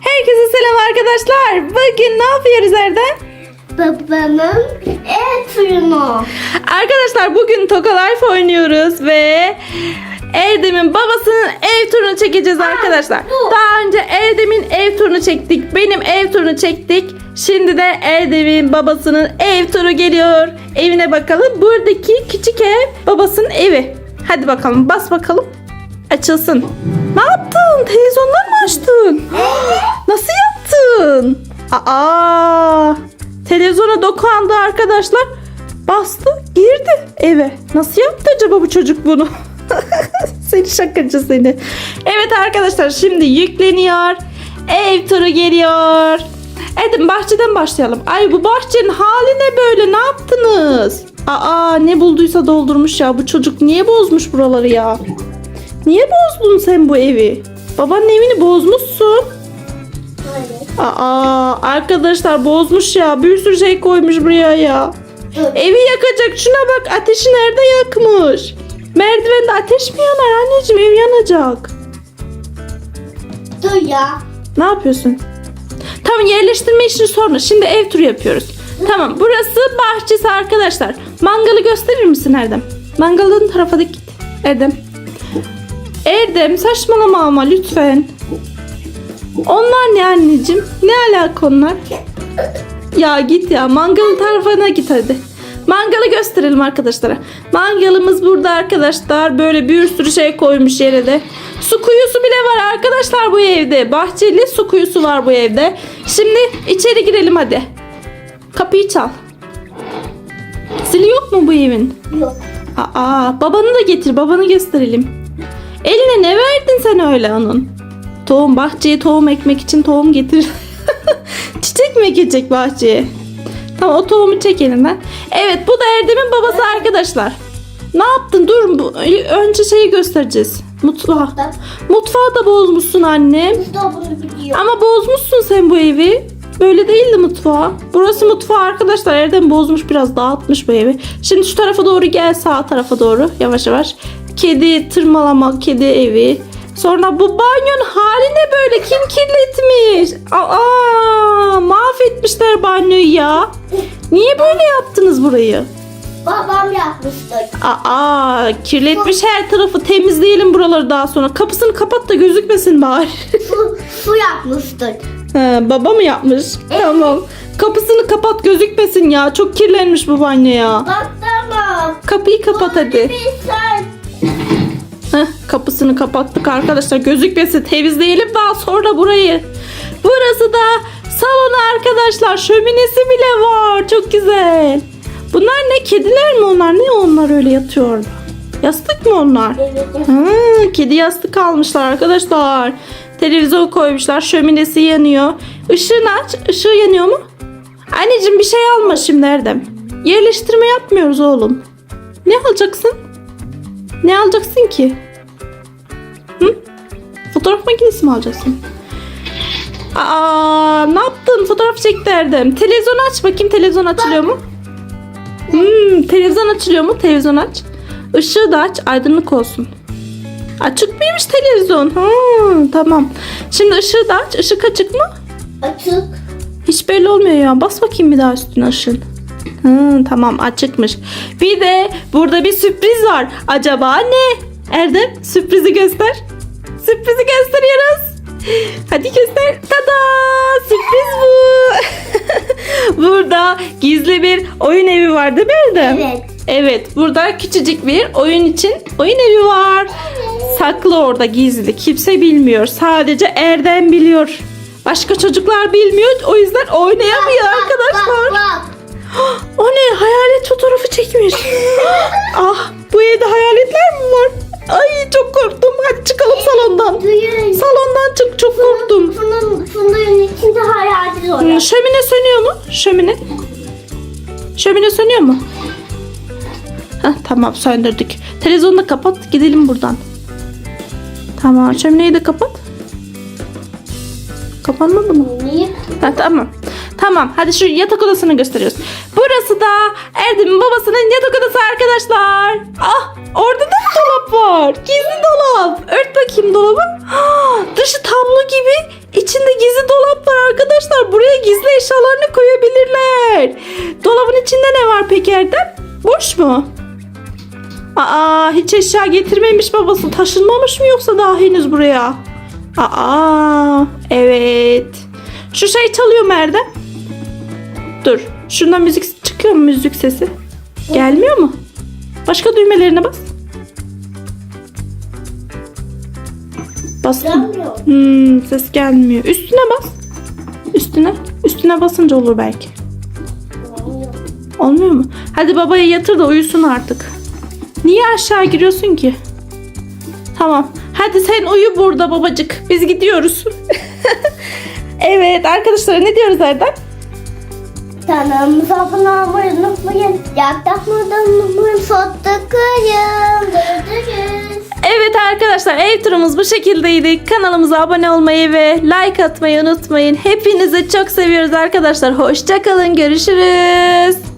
Herkese selam arkadaşlar. Bugün ne yapıyoruz Erdem? Babamın ev turunu. Arkadaşlar bugün Toka Life oynuyoruz ve Erdem'in babasının ev turunu çekeceğiz arkadaşlar. bu. Daha önce Erdem'in ev turunu çektik. Benim ev turunu çektik. Şimdi de Erdem'in babasının ev turu geliyor. Evine bakalım. Buradaki küçük ev babasının evi. Hadi bakalım bas bakalım. Açılsın. Ne yaptın? Televizyonları mı açtın? Nasıl yaptın? Aa! Televizyona dokundu arkadaşlar. Bastı, girdi eve. Nasıl yaptı acaba bu çocuk bunu? seni şakacı seni. Evet arkadaşlar şimdi yükleniyor. Ev turu geliyor. Edin bahçeden başlayalım. Ay bu bahçenin hali ne böyle? Ne yaptınız? Aa ne bulduysa doldurmuş ya. Bu çocuk niye bozmuş buraları ya? Niye bozdun sen bu evi? Babanın evini bozmuşsun. Hayır. Aa arkadaşlar bozmuş ya. Bir sürü şey koymuş buraya ya. Evi yakacak. Şuna bak ateşi nerede yakmış. Merdivende ateş mi yanar anneciğim? Ev yanacak. Dur ya. Ne yapıyorsun? Tamam yerleştirme işini sonra. Şimdi ev turu yapıyoruz. Tamam burası bahçesi arkadaşlar. Mangalı gösterir misin Erdem? Mangalın tarafa da git. Erdem. Erdem saçmalama ama lütfen. Onlar ne anneciğim? Ne alaka onlar? Ya git ya mangalın tarafına git hadi. Mangalı gösterelim arkadaşlara. Mangalımız burada arkadaşlar. Böyle bir sürü şey koymuş yere de. Su kuyusu bile var arkadaşlar bu evde. Bahçeli su kuyusu var bu evde. Şimdi içeri girelim hadi. Kapıyı çal. Zili yok mu bu evin? Yok. Aa, babanı da getir. Babanı gösterelim. Eline ne verdin sen öyle onun? Tohum bahçeye tohum ekmek için tohum getir. Çiçek mi ekecek bahçeye? Tamam o tohumu çek elinden. Evet bu da Erdem'in babası arkadaşlar. Ne yaptın? Dur bu- önce şeyi göstereceğiz. Mutfağı. Mutfağı da bozmuşsun annem. Ama bozmuşsun sen bu evi. Böyle değildi mutfağı. Burası mutfağı arkadaşlar. Erdem bozmuş biraz dağıtmış bu evi. Şimdi şu tarafa doğru gel sağ tarafa doğru yavaş yavaş. Kedi tırmalama kedi evi. Sonra bu banyonun hali ne böyle? Kim kirletmiş? Aa, mahvetmişler banyoyu ya. Niye böyle yaptınız burayı? Babam yapmıştı. Aa, kirletmiş her tarafı. Temizleyelim buraları daha sonra. Kapısını kapat da gözükmesin bari. Su, su yapmıştık. Ha, baba mı yapmış? Tamam. Kapısını kapat gözükmesin ya. Çok kirlenmiş bu banyo ya. Bak tamam. Kapıyı kapat hadi. Bir. Heh, kapısını kapattık arkadaşlar. Gözükmesin. Temizleyelim daha sonra burayı. Burası da salon arkadaşlar. Şöminesi bile var. Çok güzel. Bunlar ne? Kediler mi onlar? Ne onlar öyle yatıyor orada? Yastık mı onlar? Evet. Ha, kedi yastık almışlar arkadaşlar. Televizyon koymuşlar. Şöminesi yanıyor. Işığını aç. Işığı yanıyor mu? Anneciğim bir şey alma şimdi Erdem. Yerleştirme yapmıyoruz oğlum. Ne alacaksın? Ne alacaksın ki? Hı? Fotoğraf makinesi mi alacaksın? Aa, ne yaptın? Fotoğraf çekti Erdem. Televizyonu aç bakayım. Televizyon açılıyor mu? Hmm, televizyon açılıyor mu? Televizyon aç. Işığı da aç. Aydınlık olsun. Açık mıymış televizyon? Ha, tamam. Şimdi ışığı da aç. Işık açık mı? Açık. Hiç belli olmuyor ya. Bas bakayım bir daha üstüne ışığın. Hı, tamam açıkmış. Bir de burada bir sürpriz var. Acaba ne? Erdem sürprizi göster. Sürprizi gösteriyoruz. Hadi göster. Tada! Sürpriz bu. burada gizli bir oyun evi var değil mi Erdem? Evet. Evet, burada küçücük bir oyun için oyun evi var. Saklı orada gizli. Kimse bilmiyor. Sadece Erdem biliyor. Başka çocuklar bilmiyor. O yüzden oynayamıyor arkadaşlar. Bak bak. O ne? Hayalet fotoğrafı çekmiş. ah, bu evde hayaletler mi var? Ay çok korktum. Hadi çıkalım salondan. Duyuyorum. Salondan çık. Çok korktum. Bunun, bunun içinde Hmm, orada. Şömine sönüyor mu? Şömine. Şömine sönüyor mu? Heh, tamam söndürdük. Televizyonu da kapat. Gidelim buradan. Tamam. Şömineyi de kapat. Kapanmadı mı? Niye? Ha, tamam. Tamam. Hadi şu yatak odasını gösteriyoruz. Burası da Erdem'in babasının yatak odası arkadaşlar. Ah Orada da dolap var. Gizli dolap. Ört bakayım dolabı. Ha, dışı tablo gibi. İçinde gizli dolap var arkadaşlar. Buraya gizli eşyalarını koyabilirler. Dolabın içinde ne var peki Erdem? Boş mu? Aa hiç eşya getirmemiş babası. Taşınmamış mı yoksa daha henüz buraya? Aa evet. Şu şey çalıyor mu? Dur. Şundan müzik çıkıyor mu müzik sesi? Gelmiyor mu? Başka düğmelerine bas. Bastım. Gelmiyor. Hmm, ses gelmiyor. Üstüne bas. Üstüne. Üstüne basınca olur belki. Olmuyor mu? Hadi babaya yatır da uyusun artık. Niye aşağı giriyorsun ki? Tamam. Hadi sen uyu burada babacık. Biz gidiyoruz. evet arkadaşlar ne diyoruz Erdem? Kanalımıza abone olmayı unutmayın. Yaklaşmadan unutmayın. Fotoğrafı Görüşürüz. Evet arkadaşlar ev turumuz bu şekildeydi. Kanalımıza abone olmayı ve like atmayı unutmayın. Hepinizi çok seviyoruz arkadaşlar. Hoşçakalın. Görüşürüz.